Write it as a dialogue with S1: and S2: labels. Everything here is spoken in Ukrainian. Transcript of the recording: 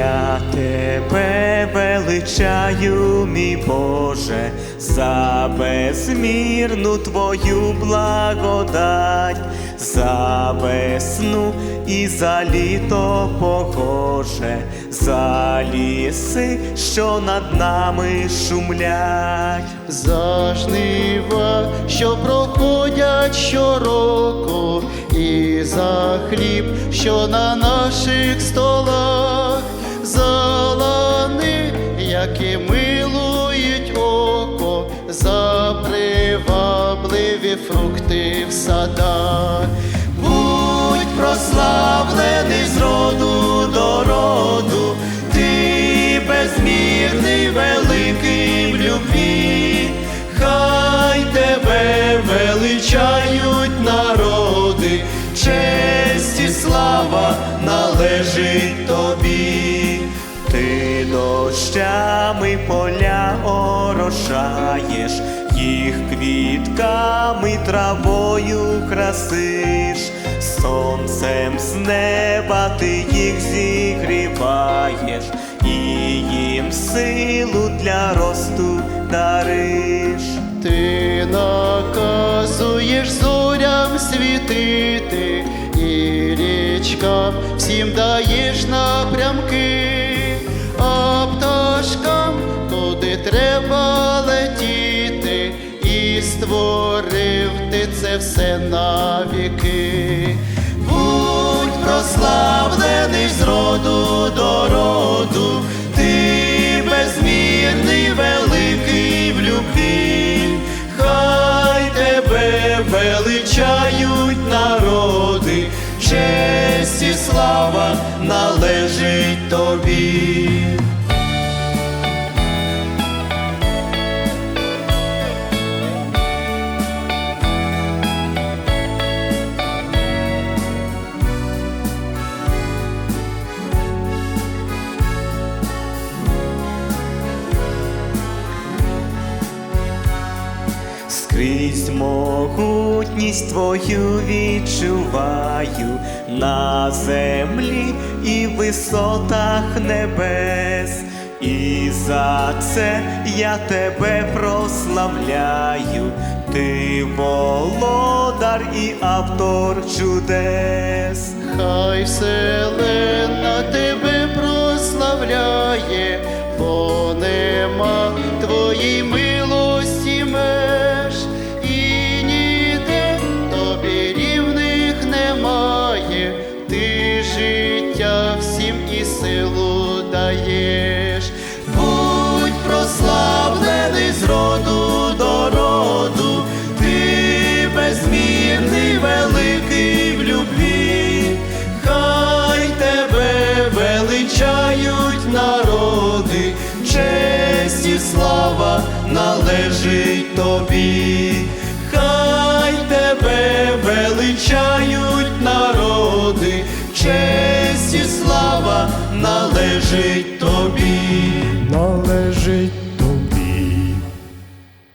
S1: Я тебе величаю, мій Боже, за безмірну твою благодать, за весну і за літо погоже, за ліси, що над нами шумлять.
S2: За жнива, що проходять щороку, і за хліб, що на наших столах, які милують око, за привабливі фрукти в садах.
S1: Будь прославлений з роду до роду, ти безмірний, великий в любві, хай тебе величають народи, честь і слава належить тобі. Дощами поля орошаєш, їх квітками травою красиш, сонцем з неба ти їх зігріваєш, і їм силу для росту дариш.
S2: Ти наказуєш зорям світити, і річкам всім даєш напрямки, створив ти це все навіки.
S1: Будь прославлений з роду до роду, ти безмірний, великий в любві, хай тебе величають народи, честь і слава належить тобі. Скрізь могутність твою відчуваю на землі і висотах небес, і за це я тебе прославляю, ти володар і автор чудес.
S2: Хай вселена тебе силу даєш.
S1: Будь прославлений з роду до роду, ти безмірний, великий в любві, хай тебе величають народи, честь і слава належить тобі, хай тебе величають належить тобі.
S2: Належить